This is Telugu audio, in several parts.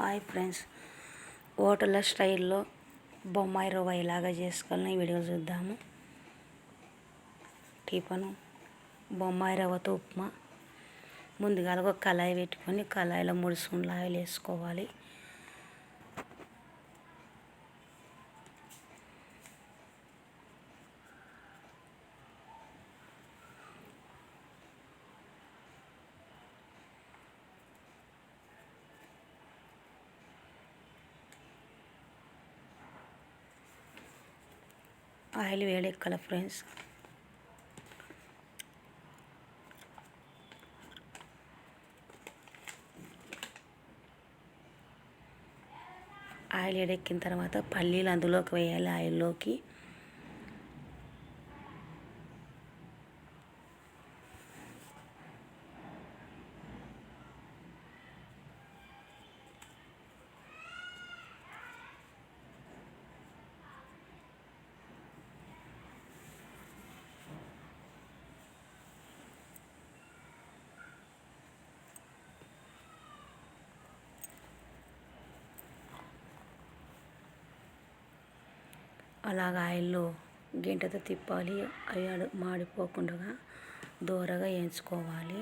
Hi friends. హోటళ్ళ స్టైల్లో బొమ్మాయి రవ్వ ఇలాగా చేసుకోవాలని వీడియో చూద్దాము. టిఫను బొమ్మాయి రవ్వతో ఉప్మా. ముందుగా ఒక కళాయి పెట్టుకొని కళాయిలో మూడు స్పూన్లు ఆయిల్ వేసుకోవాలి. Oil వేడెక్కల friends. ఆయిల్ వేడెక్కిన తర్వాత పల్లీలు అందులోకి వేయాలి ఆయిల్లోకి. అలాగ ఆయిల్లో గెంటెతో తిప్పాలి అవి అడు మాడిపోకుండా దోరగా వేయించుకోవాలి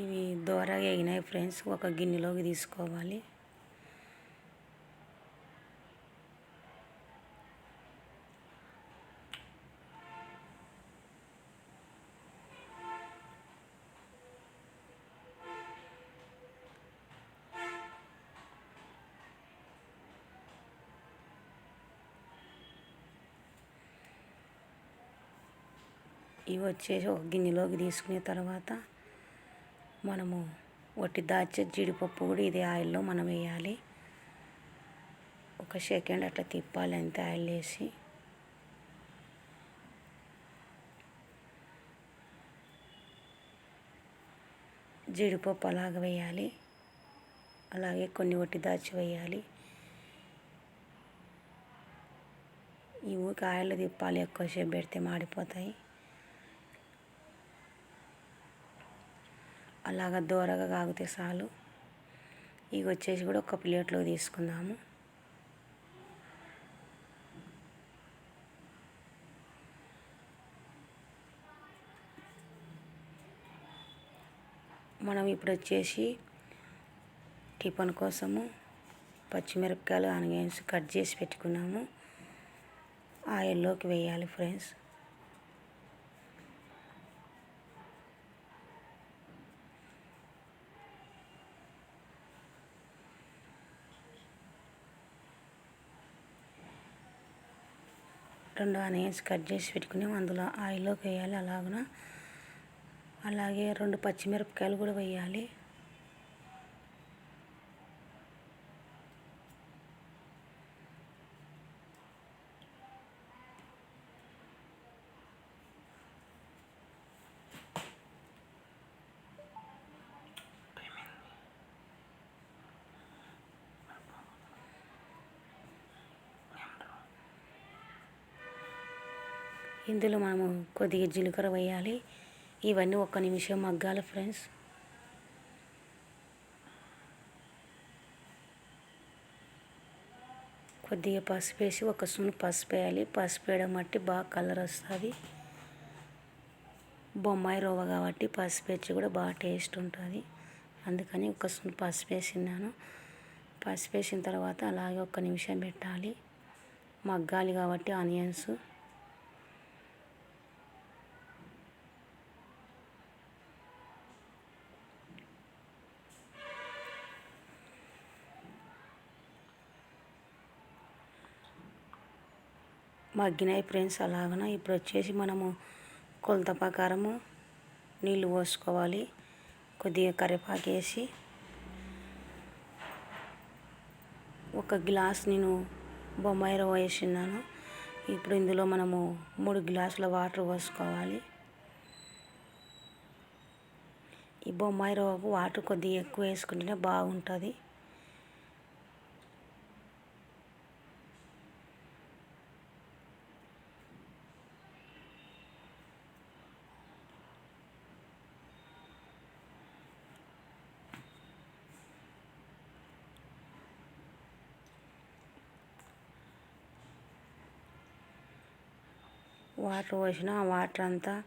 ఇవి దోరగా ఎగినాయి ఫ్రెండ్స్. ఒక గిన్నెలోకి తీసుకోవాలి. ఇవి వచ్చేసి ఒక గిన్నెలోకి తీసుకునే తర్వాత మనము వట్టి దాచే జీడిపప్పు కూడా ఇదే ఆయిల్లో మనం వేయాలి. ఒక సెకండ్ అట్లా తిప్పాలి అంతే ఆయిల్ వేసి. జీడిపప్పు అలాగ వేయాలి. అలాగే కొన్ని వట్టి దాచి వేయాలి. ఈ ఊరికి ఆయిల్ తిప్పాలి ఎక్కువసేపు పెడితే మాడిపోతాయి. అలాగ దూరగా కాగితే చాలు. ఇవి వచ్చేసి కూడా ఒక ప్లేట్లో తీసుకుందాము. మనం ఇప్పుడు వచ్చేసి టిఫన్ కోసము పచ్చిమిరపకాయలు ఆనియన్స్ కట్ చేసి పెట్టుకున్నాము. ఆయిల్లోకి వేయాలి ఫ్రెండ్స్. రెండు ఆనియన్స్ కట్ చేసి పెట్టుకుని అందులో ఆయిల్లోకి వేయాలి అలాగున. అలాగే రెండు పచ్చిమిరపకాయలు కూడా వేయాలి. ఇందులో మనము కొద్దిగా జీలకర్ర వేయాలి. ఇవన్నీ ఒక్క నిమిషం మగ్గాలి ఫ్రెండ్స్. కొద్దిగా పసుపు వేసి ఒక స్పూన్ పసుపు వేయాలి. పసుపు వేయడం బట్టి బాగా కలర్ వస్తుంది. బొమ్మాయి రవ్వ కాబట్టి పసుపు వేసి కూడా బాగా టేస్ట్ ఉంటుంది. అందుకని ఒక స్పూన్ పసుపు వేసినాను పసుపు వేసిన తర్వాత అలాగే ఒక నిమిషం పెట్టాలి. మగ్గాలి కాబట్టి ఆనియన్స్. మగ్గినాయి ఫ్రెండ్స్ అలాగన ఇప్పుడు వచ్చేసి మనము కొలత ప్రకారము నీళ్ళు పోసుకోవాలి. కొద్దిగా కరివేపాకు వేసి ఒక గ్లాస్ నేను బొమ్మాయి రవ్వ వేసినాను ఇప్పుడు ఇందులో మనము మూడు గ్లాసుల వాటర్ పోసుకోవాలి. ఈ బొమ్మాయి రవ్వకు వాటర్ కొద్దిగా ఎక్కువ వేసుకుంటేనే బాగుంటుంది. వాటర్ పోసిన ఆ వాటర్ అంతా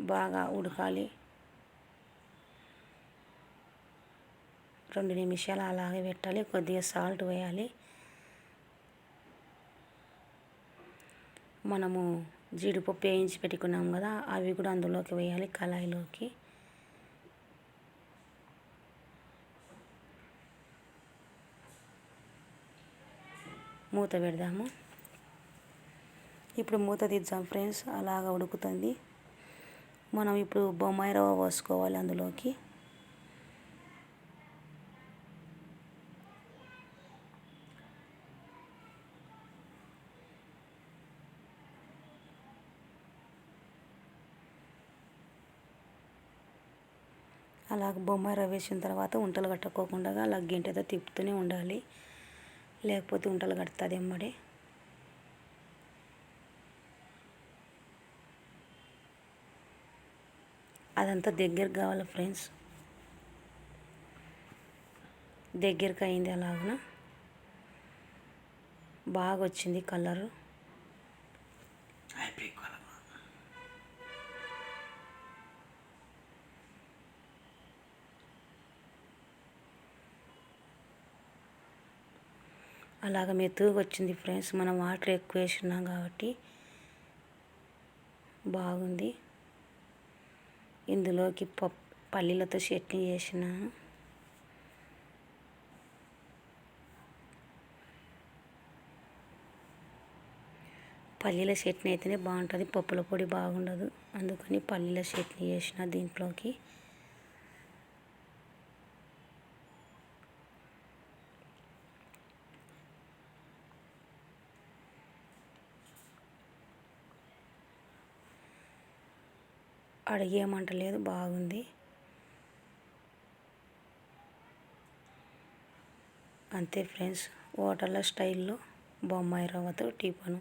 బాగా ఉడకాలి. రెండు నిమిషాలు అలాగే పెట్టాలి. కొద్దిగా సాల్ట్ వేయాలి. మనము జీడిపప్పు వేయించి పెట్టుకున్నాం కదా అవి కూడా అందులోకి వేయాలి కళాయిలోకి. మూత పెడదాము. ఇప్పుడు మూత తీద్దాం ఫ్రెండ్స్. అలాగ ఉడుకుతుంది. మనం ఇప్పుడు బొమ్మాయి రవ్వ పోసుకోవాలి అందులోకి. అలాగ బొమ్మాయి రవ్వ వేసిన తర్వాత ఉంటలు కట్టుకోకుండా అలా గింటతో తిప్పుతూనే ఉండాలి. లేకపోతే ఉంటలు కడుతుంది ఎమ్మడే అదంతా దగ్గరకు కావాలి ఫ్రెండ్స్. దగ్గరికి అయింది అలాగన. బాగా వచ్చింది కలరు. అలాగ మెతుగా వచ్చింది ఫ్రెండ్స్. మనం వాటర్ ఎక్కువ వేసినాం కాబట్టి బాగుంది. ఇందులోకి పప్పు పల్లీలతో చట్నీ చేసిన. పల్లీల చట్నీ అయితేనే బాగుంటుంది పప్పుల పొడి బాగుండదు. అందుకని పల్లీల చట్నీ చేసిన దీంట్లోకి. అడిగేయమంటలేదు బాగుంది. అంతే ఫ్రెండ్స్ హోటళ్ళ స్టైల్లో బొమ్మాయి రవ్వతో టిఫను